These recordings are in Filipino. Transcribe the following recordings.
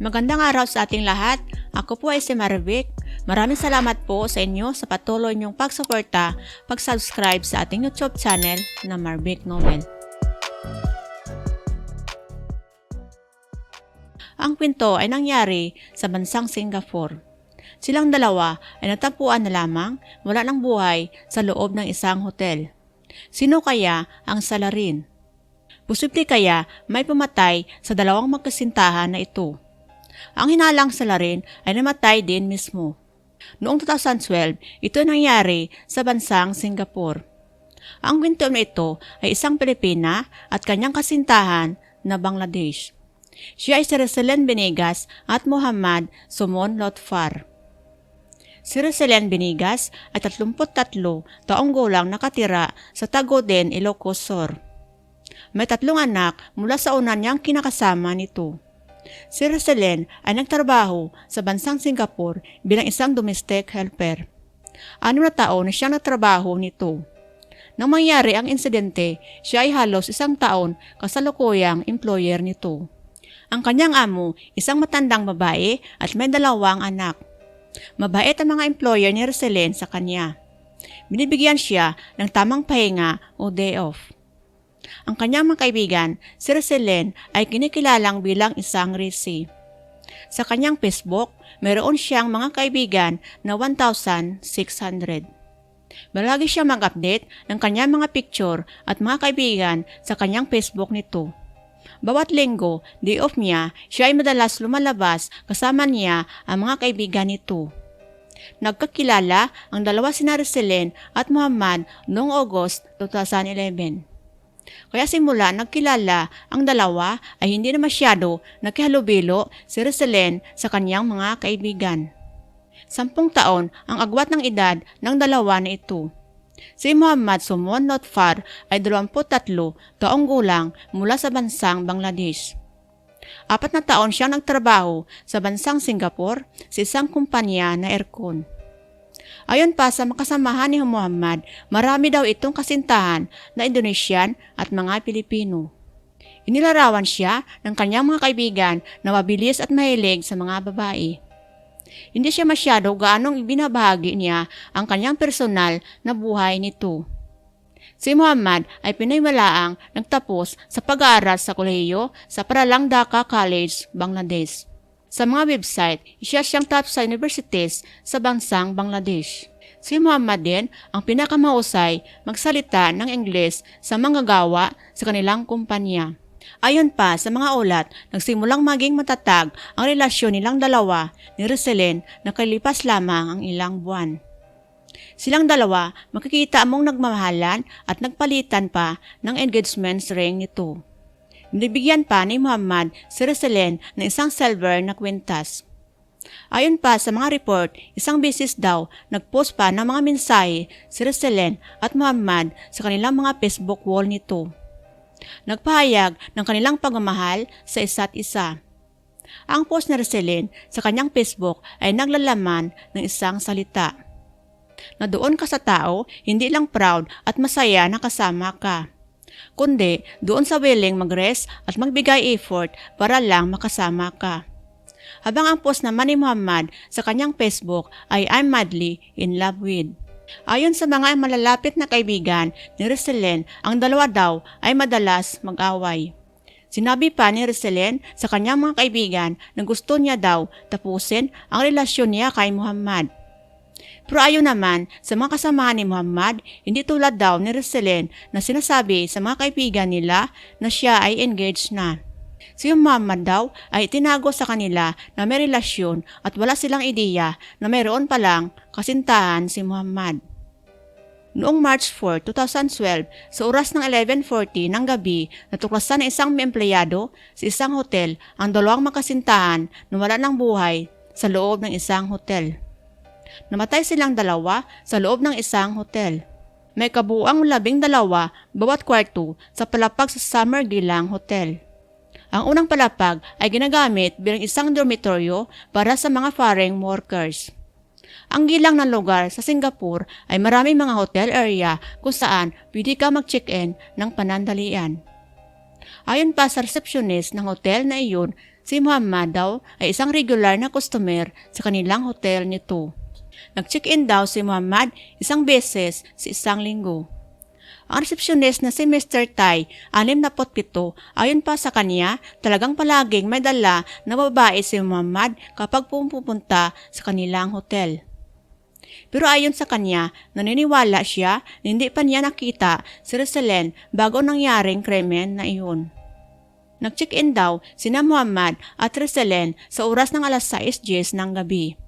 Magandang araw sa ating lahat. Ako po ay si Marvic. Maraming salamat po sa inyo sa patuloy niyong pagsuporta, pag-subscribe sa ating YouTube channel na Marvic Novel. Ang kwento ay nangyari sa bansang Singapore. Silang dalawa ay natapuan na lamang wala ng buhay sa loob ng isang hotel. Sino kaya ang salarin? Posible kaya may pumatay sa dalawang magkasintahan na ito. Ang hinalang salarin ay namatay din mismo. Noong 2012, ito nangyari sa bansang Singapore. Ang kwento na ito ay isang Pilipina at kanyang kasintahan na Bangladesh. Siya ay si Rosalind Benegas at Muhammad Sumon Lotfar. Si Rosalind Benegas ay 33 taong gulang nakatira sa Tagoden, Ilocos Sur. May tatlong anak mula sa una niyang kinakasama nito. Si Rosalind ay nagtrabaho sa bansang Singapore bilang isang domestic helper. Anim na taon na siyang nagtrabaho nito. Nang mangyari ang insidente, siya ay halos isang taon kasalukuyang employer nito. Ang kanyang amo, isang matandang babae at may dalawang anak. Mabait ang mga employer ni Rosalind sa kanya. Binibigyan siya ng tamang pahinga o day off. Ang kanyang mga kaibigan, si Rosalind ay kinikilalang bilang isang risi. Sa kanyang Facebook, mayroon siyang mga kaibigan na 1,600. Balagi siya mag-update ng kanyang mga picture at mga kaibigan sa kanyang Facebook nito. Bawat linggo, day off niya, siya ay madalas lumalabas kasama niya ang mga kaibigan nito. Nagkakilala ang dalawa sina Rosalind at Muhammad noong August 2011. Kaya simula nagkilala ang dalawa ay hindi na masyado nagkihalubilo si Rosalind sa kanyang mga kaibigan. Sampung taon ang agwat ng edad ng dalawa na ito. Si Muhammad Sumon Notfar ay 23 taong gulang mula sa bansang Bangladesh. Apat na taon siyang nagtrabaho sa bansang Singapore sa isang kumpanya na aircon. Ayon pa sa makasamahan ni Muhammad, marami daw itong kasintahan na Indonesian at mga Pilipino. Inilarawan siya ng kanyang mga kaibigan na mabilis at mahilig sa mga babae. Hindi siya masyado gaanong ibinabahagi niya ang kanyang personal na buhay nito. Si Muhammad ay pinayimalaang nagtapos sa pag-aaral sa kolehiyo sa Paralang Dhaka College, Bangladesh. Sa mga website, isa siyang top sa universities sa bansang Bangladesh. Si Muhammad din ang pinakamahusay magsalita ng Ingles sa mga gawa sa kanilang kumpanya. Ayon pa sa mga ulat, nagsimulang maging matatag ang relasyon nilang dalawa ni Rosalind na kalipas lamang ang ilang buwan. Silang dalawa makikita among nagmamahalan at nagpalitan pa ng engagement ring nito. Binibigyan pa ni Muhammad si Rosalind ng isang silver na kwintas. Ayon pa sa mga report, isang beses daw nagpost pa ng mga mensahe si Rosalind at Muhammad sa kanilang mga Facebook wall nito. Nagpahayag ng kanilang pagmamahal sa isa't isa. Ang post ni Rosalind sa kanyang Facebook ay naglalaman ng isang salita. Na doon ka sa tao, hindi lang proud at masaya na kasama ka kundi doon sa willing mag-rest at magbigay effort para lang makasama ka. Habang ang post naman ni Muhammad sa kanyang Facebook ay I'm madly in love with. Ayon sa mga malalapit na kaibigan ni Rosalind, ang dalawa daw ay madalas mag-away. Sinabi pa ni Rosalind sa kanyang mga kaibigan na gusto niya daw tapusin ang relasyon niya kay Muhammad. Pero ayon naman sa mga kasamahan ni Muhammad, hindi tulad daw ni Rosalind na sinasabi sa mga kaibigan nila na siya ay engaged na. Si Muhammad daw ay tinago sa kanila na may relasyon at wala silang ideya na mayroon palang kasintahan si Muhammad. Noong March 4, 2012, sa oras ng 11.40 ng gabi, natuklasan ng isang empleyado sa isang hotel ang dalawang makasintahan na wala ng buhay sa loob ng isang hotel. Namatay silang dalawa sa loob ng isang hotel. May kabuang labing dalawa bawat kwarto sa palapag sa Summer Gilang Hotel. Ang unang palapag ay ginagamit bilang isang dormitoryo para sa mga foreign workers. Ang gilang ng lugar sa Singapore ay maraming mga hotel area kung saan pwede ka mag-check-in ng panandalian. Ayon pa sa receptionist ng hotel na iyon, Si Muhammad daw ay isang regular na customer sa kanilang hotel nito. Nag-check-in daw si Muhammad isang beses sa isang linggo. Ang resepsyonist na si Mr. Tai, 67, ayon pa sa kanya, talagang palaging may dala na babae si Muhammad kapag pumupunta sa kanilang hotel. Pero ayon sa kanya, naniniwala siya na hindi pa niya nakita si Rosalind bago nangyaring krimen na iyon. Nag-check-in daw sina Muhammad at Rosalind sa oras ng alas 6.10 ng gabi.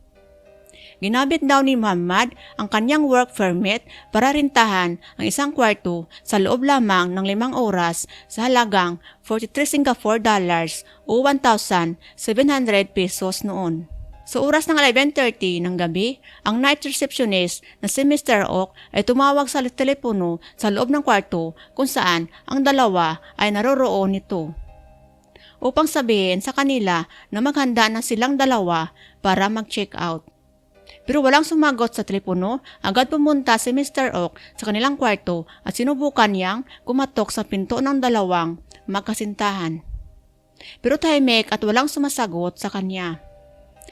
Ginabit daw ni Muhammad ang kanyang work permit para rintahan ang isang kwarto sa loob lamang ng limang oras sa halagang 43 Singapore dollars o 1,700 pesos noon. Sa oras ng 11.30 ng gabi, ang night receptionist na si Mr. Oak ay tumawag sa telepono sa loob ng kwarto kung saan ang dalawa ay naroroon nito. Upang sabihin sa kanila na maghanda na silang dalawa para mag-check out. Pero walang sumagot sa telepono, agad pumunta si Mr. Oak sa kanilang kwarto at sinubukan niyang kumatok sa pinto ng dalawang magkasintahan. Pero tahimik at walang sumasagot sa kanya.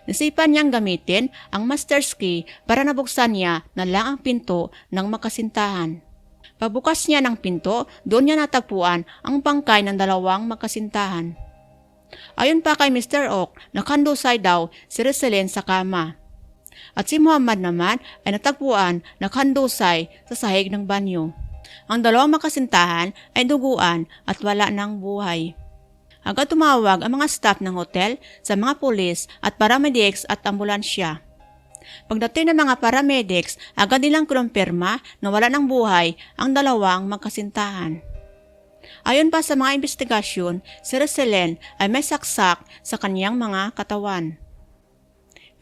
Nasipan niyang gamitin ang master's key para nabuksan niya na lang ang pinto ng makasintahan. Pagbukas niya ng pinto, doon niya natagpuan ang bangkay ng dalawang makasintahan. Ayon pa kay Mr. Oak, nakandusay daw si Rosalyn sa kama. At si Muhammad naman ay natagpuan na kandusay sa sahig ng banyo. Ang dalawang makasintahan ay duguan at wala ng buhay. Agad tumawag ang mga staff ng hotel sa mga pulis at paramedics at ambulansya. Pagdating ng mga paramedics, agad nilang kumpirma na wala ng buhay ang dalawang magkasintahan. Ayon pa sa mga investigasyon, si Rosalind ay may saksak sa kanyang mga katawan.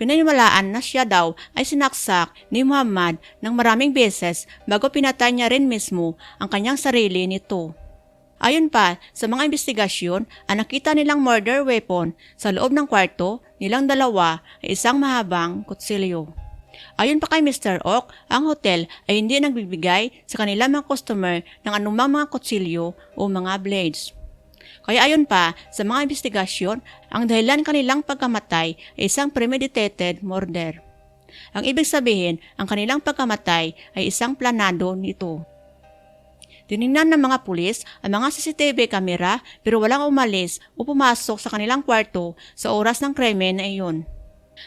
Pinaniwalaan na siya daw ay sinaksak ni Muhammad ng maraming beses bago pinatay niya rin mismo ang kanyang sarili nito. Ayon pa sa mga investigasyon, ang nakita nilang murder weapon sa loob ng kwarto nilang dalawa ay isang mahabang kutsilyo. Ayon pa kay Mr. Oak, ang hotel ay hindi nagbibigay sa kanilang mga customer ng anumang mga kutsilyo o mga blades. Kaya ayon pa sa mga investigasyon, ang dahilan kanilang pagkamatay ay isang premeditated murder. Ang ibig sabihin, ang kanilang pagkamatay ay isang planado nito. Tinignan ng mga pulis ang mga CCTV kamera pero walang umalis o pumasok sa kanilang kwarto sa oras ng krimen na iyon.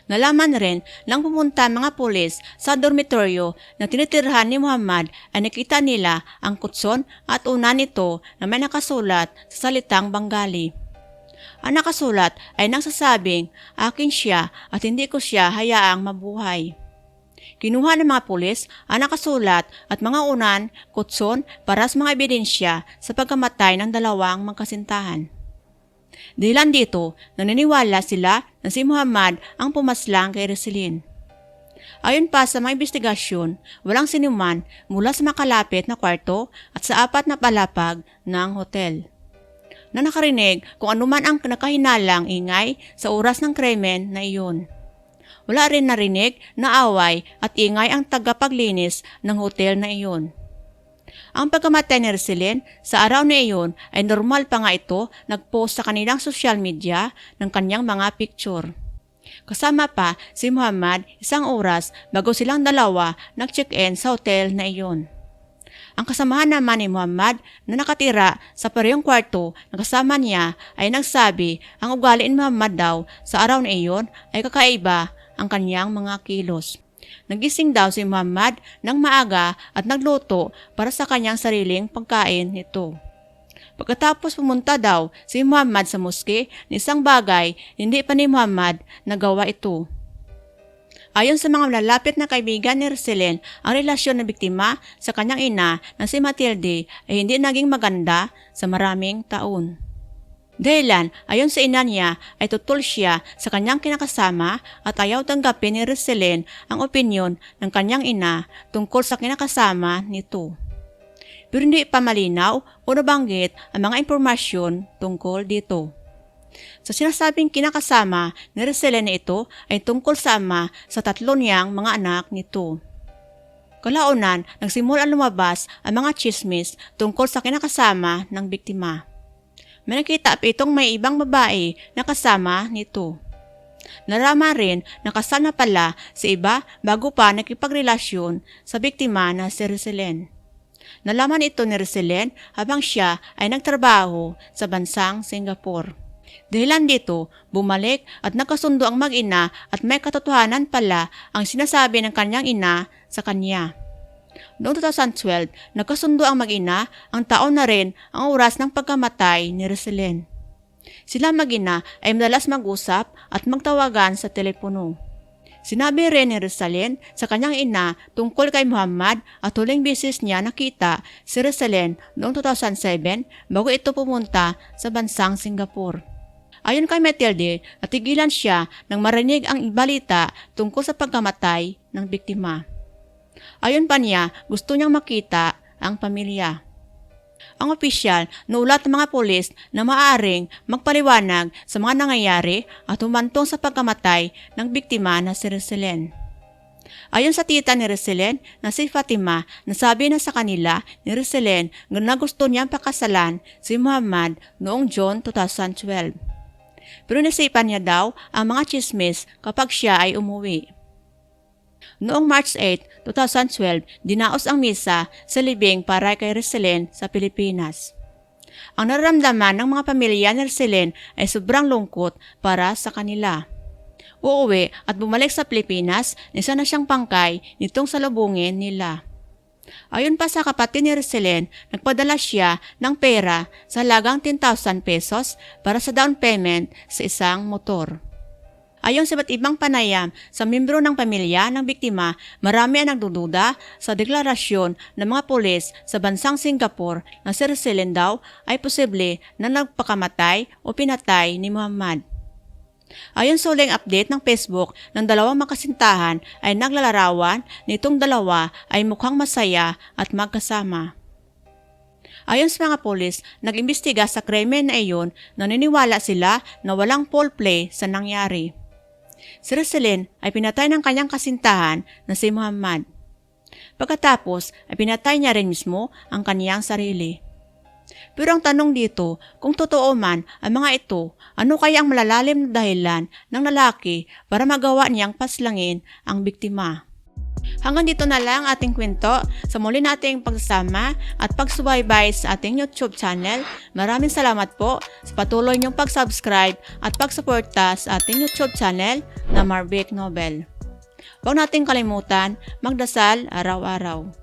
Nalaman rin nang pumunta mga pulis sa dormitoryo na tinitirhan ni Muhammad ay nakita nila ang kutson at una nito na may nakasulat sa salitang Bengali. Ang nakasulat ay nagsasabing, akin siya at hindi ko siya hayaang mabuhay. Kinuha ng mga pulis ang nakasulat at mga unan, kutson para sa mga ebidensya sa pagkamatay ng dalawang magkasintahan. Dahilan dito, naniniwala sila na si Muhammad ang pumaslang kay Roselyn. Ayon pa sa mga investigasyon, walang sinuman mula sa makalapit na kwarto at sa apat na palapag ng hotel na nakarinig kung anuman ang nakahinalang ingay sa oras ng krimen na iyon. Wala rin narinig na away at ingay ang tagapaglinis ng hotel na iyon. Ang pagkamatay ni Roselyn sa araw na iyon ay normal pa nga ito nagpost sa kanilang social media ng kanyang mga picture. Kasama pa si Muhammad isang oras bago silang dalawa nag-check-in sa hotel na iyon. Ang kasamahan naman ni Muhammad na nakatira sa parehong kwarto na kasama niya ay nagsabi ang ugali ni Muhammad daw sa araw na iyon ay kakaiba ang kanyang mga kilos. Nagising daw si Muhammad ng maaga at nagluto para sa kanyang sariling pagkain nito. Pagkatapos pumunta daw si Muhammad sa moske ni isang bagay, hindi pa ni Muhammad nagawa ito. Ayon sa mga malalapit na kaibigan ni Roselyn, ang relasyon ng biktima sa kanyang ina na si Matilde ay hindi naging maganda sa maraming taon. Dahilan, ayon sa ina niya, ay tutol siya sa kanyang kinakasama at ayaw tanggapin ni Roselyn ang opinyon ng kanyang ina tungkol sa kinakasama nito. Pero hindi pa malinaw o nabanggit ang mga impormasyon tungkol dito. Sa sinasabing kinakasama ni Roselyn ito ay tungkol sa ama sa tatlo niyang mga anak nito. Kalaunan, nagsimulan lumabas ang mga chismis tungkol sa kinakasama ng biktima. May nakita pa itong may ibang babae na kasama nito. Naraman rin na kasal pala sa iba bago pa nakipagrelasyon sa biktima na si Rizelen. Nalaman ito ni Rizelen habang siya ay nagtrabaho sa bansang Singapore. Dahilan dito, bumalik at nakasundo ang mag-ina at may katotohanan pala ang sinasabi ng kanyang ina sa kanya. Noong 2012, nagkasundo ang mag-ina ang taon na rin ang oras ng pagkamatay ni Rizelen. Sila mag-ina ay madalas mag-usap at magtawagan sa telepono. Sinabi rin ni Rizalen sa kanyang ina tungkol kay Muhammad at huling bisis niya nakita si Rizalen noong 2007 bago ito pumunta sa bansang Singapore. Ayon kay Matilde, natigilan siya nang marinig ang balita tungkol sa pagkamatay ng biktima. Ayon pa niya, gusto niyang makita ang pamilya. Ang opisyal nulat ng mga polis na maaaring magpaliwanag sa mga nangyayari at humantong sa pagkamatay ng biktima na si Rizelen. Ayon sa tita ni Rizelen na si Fatima, nasabi na sa kanila ni Rizelen na gusto niyang pakasalan si Muhammad noong June 2012. Pero nasipan niya daw ang mga chismis kapag siya ay umuwi. Noong March 8, 2012, dinaos ang misa sa libing para kay Rizelen sa Pilipinas. Ang nararamdaman ng mga pamilya ni Rizelen ay sobrang lungkot para sa kanila. Uuwi at bumalik sa Pilipinas, nisa na siyang pangkay nitong salubungin nila. Ayon pa sa kapatid ni Rizelen, nagpadala siya ng pera sa lagang 10,000 pesos para sa down payment sa isang motor. Ayon sa iba't ibang panayam sa membro ng pamilya ng biktima, marami ang nagdududa sa deklarasyon ng mga pulis sa bansang Singapore na si Rizelen daw ay posible na nagpakamatay o pinatay ni Muhammad. Ayon sa uling update ng Facebook ng dalawang makasintahan ay naglalarawan nitong dalawa ay mukhang masaya at magkasama. Ayon sa mga polis, nag-imbestiga sa krimen na iyon, naniniwala sila na walang foul play sa nangyari. Si Rizalin ay pinatay ng kanyang kasintahan na si Muhammad. Pagkatapos ay pinatay niya rin mismo ang kaniyang sarili. Pero ang tanong dito, kung totoo man ang mga ito, ano kaya ang malalalim na dahilan ng lalaki para magawa niyang paslangin ang biktima? Hanggang dito na lang ating kwento sa muli nating pagsasama at pagsubaybay sa ating YouTube channel. Maraming salamat po sa patuloy niyong pag-subscribe at pagsuporta sa ating YouTube channel na Marvick Nobel. Huwag nating kalimutan magdasal araw-araw.